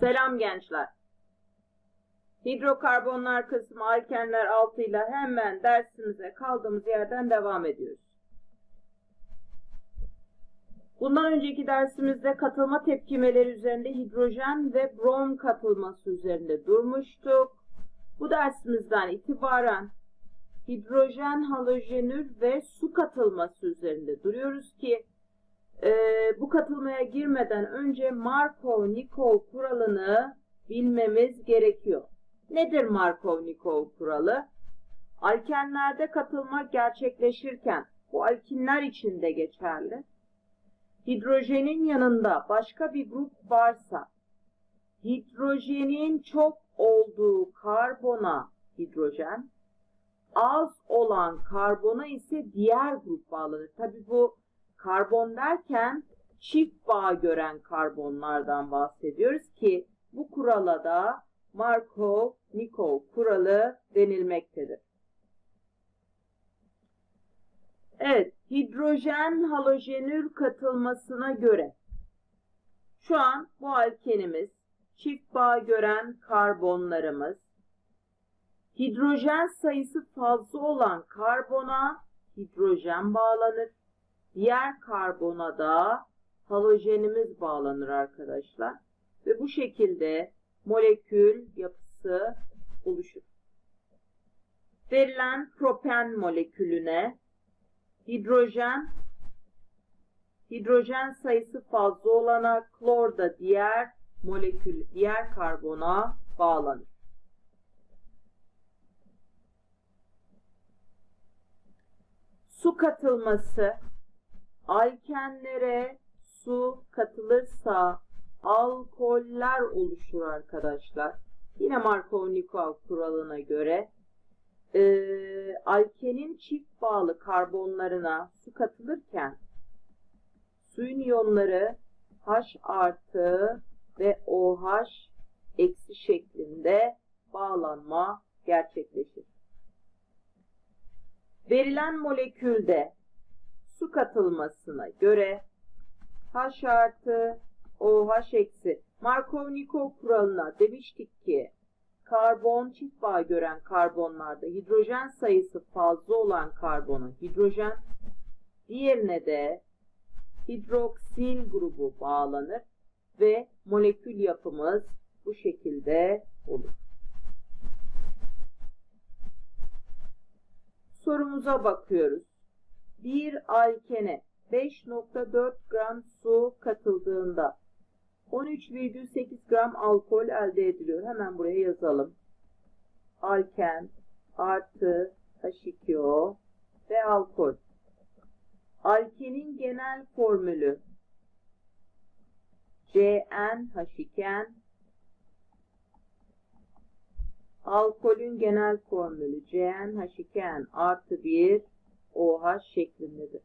Selam gençler. Hidrokarbonlar kısmı alkenler altıyla hemen dersimize kaldığımız yerden devam ediyoruz. Bundan önceki dersimizde katılma tepkimeleri üzerinde hidrojen ve brom katılması üzerinde durmuştuk. Bu dersimizden itibaren hidrojen, halojenür ve su katılması üzerinde duruyoruz ki e, bu katılmaya girmeden önce Markov-Nikol kuralını bilmemiz gerekiyor. Nedir Markov-Nikol kuralı? Alkenlerde katılma gerçekleşirken bu alkinler için de geçerli. Hidrojenin yanında başka bir grup varsa hidrojenin çok olduğu karbona hidrojen, az olan karbona ise diğer grup bağlanır. Tabi bu karbon derken çift bağ gören karbonlardan bahsediyoruz ki bu kurala da Markov-Nikol kuralı denilmektedir. Evet, hidrojen halojenür katılmasına göre şu an bu alkenimiz çift bağ gören karbonlarımız hidrojen sayısı fazla olan karbona hidrojen bağlanır. Diğer karbona da halojenimiz bağlanır arkadaşlar. Ve bu şekilde molekül yapısı oluşur. Verilen propen molekülüne hidrojen hidrojen sayısı fazla olana klor da diğer molekül diğer karbona bağlanır. Su katılması alkenlere su katılırsa alkoller oluşur arkadaşlar. Yine Markov-Nikol kuralına göre e, alkenin çift bağlı karbonlarına su katılırken suyun iyonları H artı ve OH eksi şeklinde bağlanma gerçekleşir. Verilen molekülde su katılmasına göre H artı OH eksi Markov-Nikol kuralına demiştik ki karbon çift bağ gören karbonlarda hidrojen sayısı fazla olan karbona hidrojen diğerine de hidroksil grubu bağlanır ve molekül yapımız bu şekilde olur. Sorumuza bakıyoruz. Bir alkene 5.4 gram su katıldığında 13,8 gram alkol elde ediliyor. Hemen buraya yazalım. Alken artı H2O ve alkol. Alkenin genel formülü CnH2n Alkolün genel formülü CnH2n artı 1 OH şeklindedir.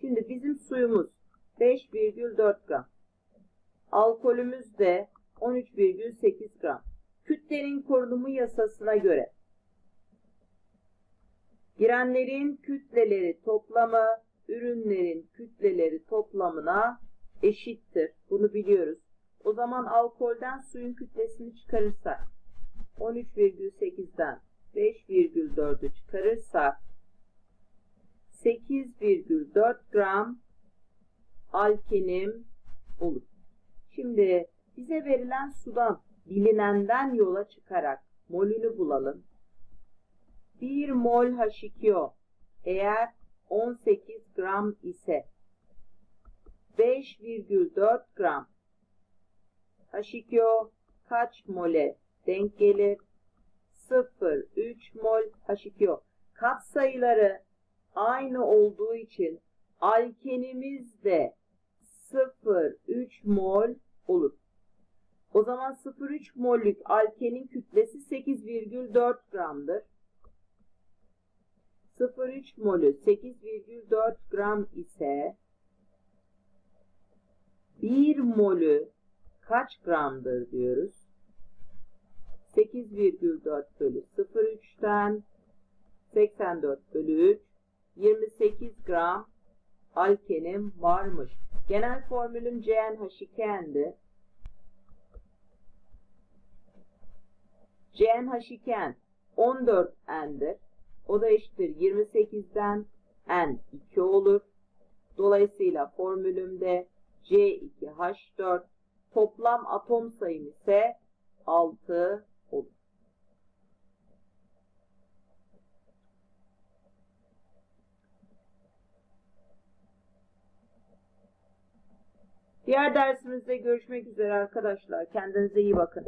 Şimdi bizim suyumuz 5,4 gram. Alkolümüz de 13,8 gram. Kütlenin korunumu yasasına göre girenlerin kütleleri toplamı ürünlerin kütleleri toplamına eşittir. Bunu biliyoruz. O zaman alkolden suyun kütlesini çıkarırsak 13,8'den 5,4'ü çıkarırsak 8,4 gram alkenim olur. Şimdi bize verilen sudan bilinenden yola çıkarak molünü bulalım. 1 mol H2O eğer 18 gram ise 5,4 gram H2O kaç mole denk gelir? 0,3 mol H2O. Kat sayıları aynı olduğu için alkenimiz de 0,3 mol olur. O zaman 0,3 mollük alkenin kütlesi 8,4 gramdır. 0,3 molü 8,4 gram ise 1 molü kaç gramdır diyoruz? 8,4 bölü 0,3'ten 84 bölü 3 28 gram alkenim varmış. Genel formülüm CnH2n'di. CnH iken 14N'dir. O da eşittir 28'den N 2 olur. Dolayısıyla formülümde C2H4 toplam atom sayım ise 6 Diğer dersimizde görüşmek üzere arkadaşlar. Kendinize iyi bakın.